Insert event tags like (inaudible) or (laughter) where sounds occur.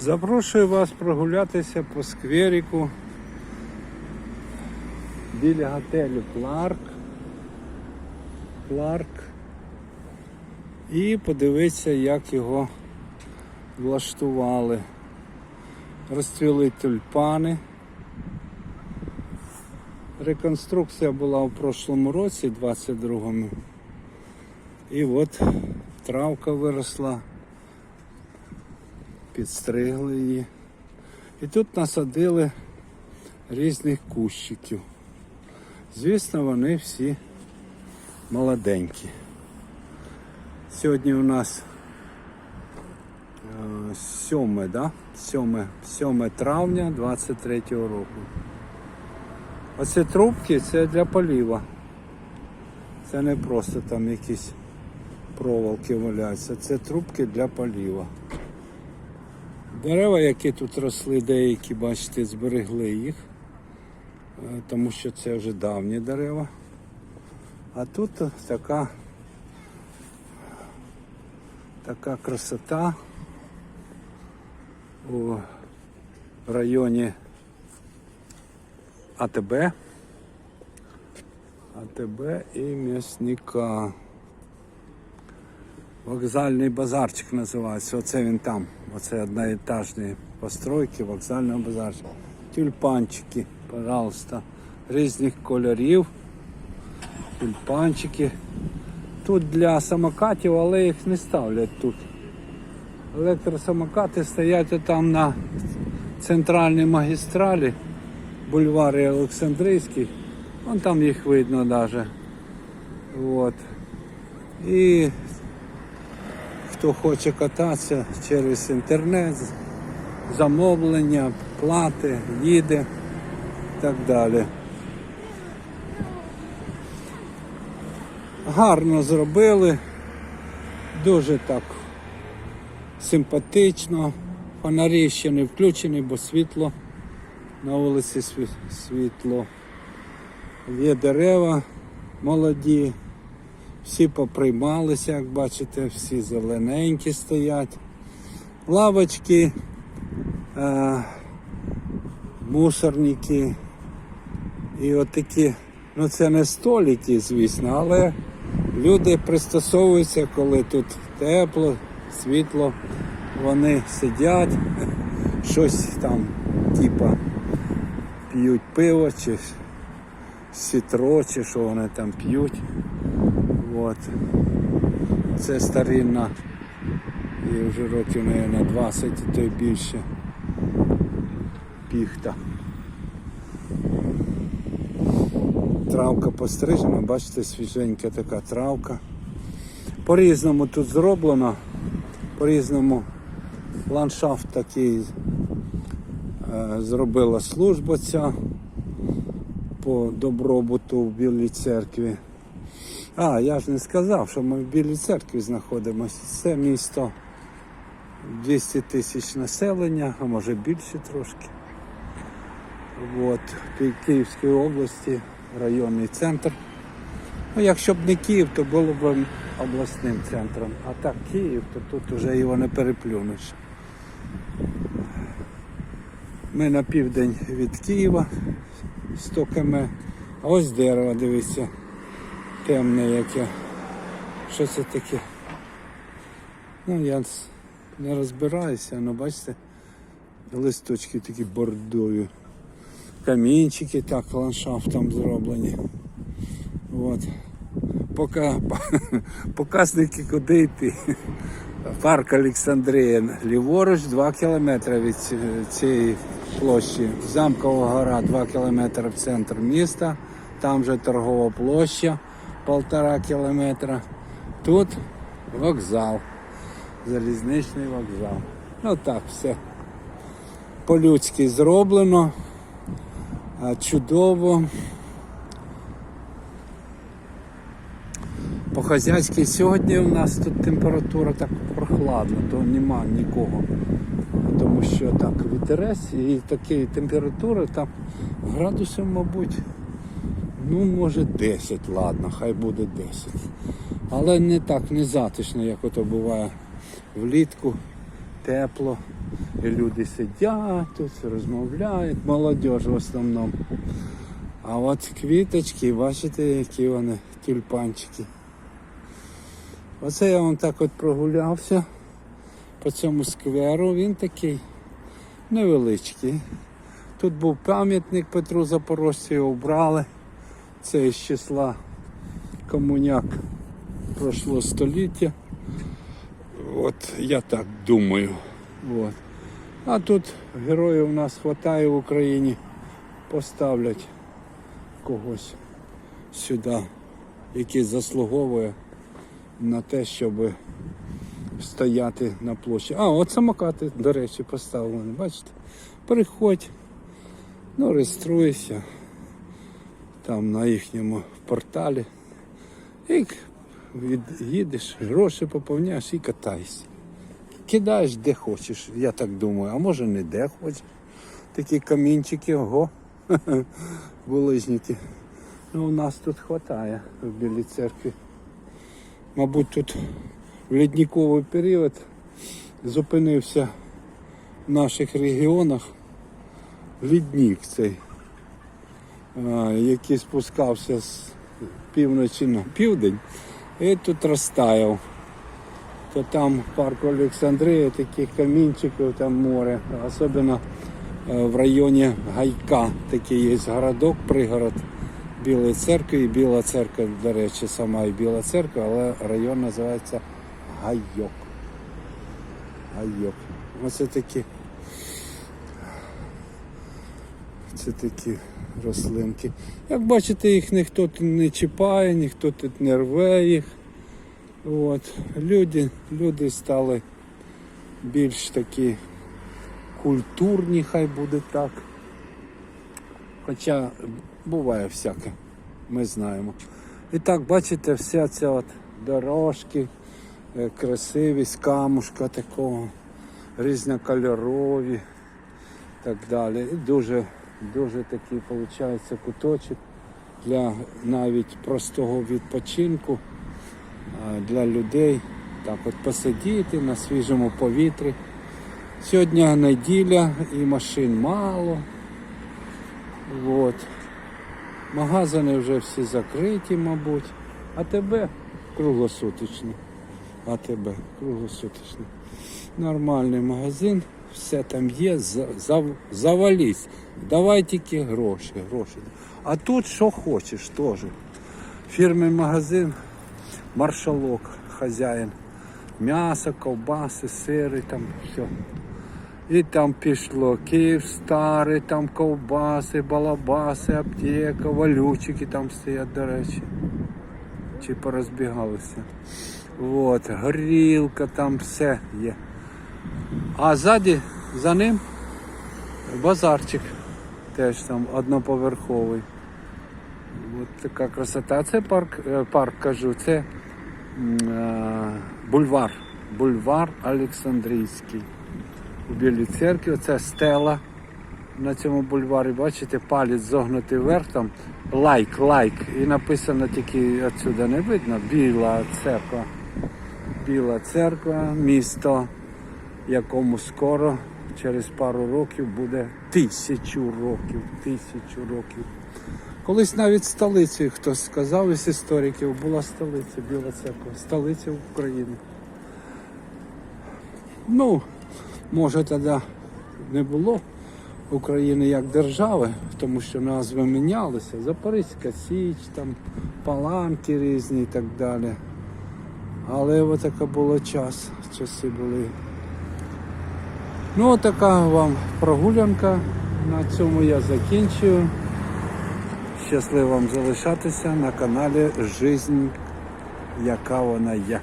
Запрошую вас прогулятися по скверику біля готелю Кларк. Кларк. І подивитися, як його влаштували. Розцвіли тюльпани. Реконструкція була у прошлому році, 22-му. І от травка виросла, підстригли її. І тут насадили різних кущиків. Звісно, вони всі молоденькі. Сьогодні у нас е, 7, да? 7, 7 травня 23 року. Оці трубки це для поліва. Це не просто там якісь проволоки валяються, це трубки для поліва. Дерева, які тут росли, деякі, бачите, зберегли їх, е, тому що це вже давні дерева. А тут така, така красота у районі АТБ. АТБ і м'ясника. Вокзальний базарчик називається. Оце він там. Оце одноетажні постройки вокзального базарчика. Тюльпанчики, пожалуйста, різних кольорів. Тюльпанчики. Тут для самокатів, але їх не ставлять тут. Електросамокати стоять там на центральній магістралі, бульварі Олександрійський. Вон там їх видно навіть. І хто хоче кататися через інтернет, замовлення, плати, їде і так далі. Гарно зробили, дуже так симпатично. Фонарі ще не включені, бо світло. На вулиці світло. Є дерева молоді, всі поприймалися, як бачите, всі зелененькі стоять. Лавочки, е, мусорники. І отакі, ну це не столики, звісно, але люди пристосовуються, коли тут тепло, світло, вони сидять, щось там, типа, п'ють пиво чи сітро, чи що вони там п'ють. От. Це старинна, і вже років, мабуть, 20, то й більше. Піхта. Травка пострижена, бачите, свіженька така травка. По-різному тут зроблено, по-різному ландшафт такий е, зробила служба ця по добробуту в Білій церкві. А, я ж не сказав, що ми в Білій церкві знаходимося. Це місто 200 тисяч населення, а може більше трошки. От, в Київській області, районний центр. Ну, якщо б не Київ, то було б обласним центром. А так Київ, то тут вже його не переплюнеш. Ми на південь від Києва 100 км. А ось дерево, дивіться, темне яке. Що це таке? Ну, я не розбираюся, але бачите, листочки такі бордові. Камінчики так ландшафтом зроблені. От. Пока, (laughs) показники куди йти. Парк Олександрія. Ліворуч 2 кілометри від цієї площі. Замкова гора 2 кілометри в центр міста. Там же торгова площа полтора кілометра. Тут вокзал. Залізничний вокзал. Ну так, все. По-людськи зроблено. Чудово. По-хазяйськи сьогодні у нас тут температура так прохладна, то нема нікого. Тому що так, вітерець і такі температури там градусів, мабуть, ну може 10, ладно, хай буде 10. Але не так, не затишно, як ото буває влітку. тепло. І люди сидять тут, розмовляють, молодь в основному. А от квіточки, бачите, які вони, тюльпанчики. Оце я вам так от прогулявся по цьому скверу. Він такий невеличкий. Тут був пам'ятник Петру Запорожцю, його вбрали. Це із числа комуняк пройшло століття. От я так думаю. От. А тут героїв у нас вистачає в Україні. Поставлять когось сюди, який заслуговує на те, щоб стояти на площі. А, от самокати, до речі, поставлені. Бачите? Приходь, ну, реєструйся там на їхньому порталі. І їдеш, гроші поповняєш і катайся. Кидаєш де хочеш, я так думаю, а може не де хочеш. Такі камінчики, ого, (laughs) булижники. Ну, у нас тут вистачає в Білій церкві. Мабуть, тут в лідниковий період зупинився в наших регіонах лідник цей, який спускався з півночі на південь і тут розтаяв. То там парк Олександрії, таких камінчиків, там море. Особливо е, в районі Гайка такий є городок, пригород Білої церкви. І Біла церква, до речі, сама і Біла церква, але район називається Гайок. Гайок. Оце такі. Це такі рослинки. Як бачите, їх ніхто тут не чіпає, ніхто тут не рве їх. От. Люди, люди стали більш такі культурні, хай буде так. Хоча буває всяке, ми знаємо. І так, бачите, вся ця от дорожки, е, красивість, камушка такого, різнокольорові так далі. І дуже, дуже такий виходить куточок для навіть простого відпочинку для людей. Так от посидіти на свіжому повітрі. Сьогодні неділя і машин мало. От. Магазини вже всі закриті, мабуть. А тебе круглосуточно. А тебе круглосуточно. Нормальний магазин, все там є, зав- завались. Давай тільки гроші, гроші. А тут що хочеш теж. Фірмний магазин, маршалок, хазяїн. М'ясо, ковбаси, сири, там все. І там пішло Київ старий, там ковбаси, балабаси, аптека, валючики там стоять, до речі. Чи порозбігалися. От, горілка, там все є. А ззаді, за ним базарчик теж там одноповерховий. От така красота. Це парк, е, парк кажу, це е, бульвар. Бульвар Олександрійський. У Білій церкві. Це стела на цьому бульварі. Бачите, палець зогнутий вверх, там лайк, лайк. І написано тільки відсюди не видно. Біла церква. Біла церква, місто, якому скоро, через пару років, буде тисячу років. Тисячу років. Колись навіть столицею хтось сказав із істориків, була столиця, Біла церква, столиця України. Ну, може тоді не було України як держави, тому що назви мінялися. Запорізька Січ, там паланки різні і так далі. Але отака було час, часи були. Ну, така вам прогулянка. На цьому я закінчую. Щасливо вам залишатися на каналі Жизнь, яка вона є.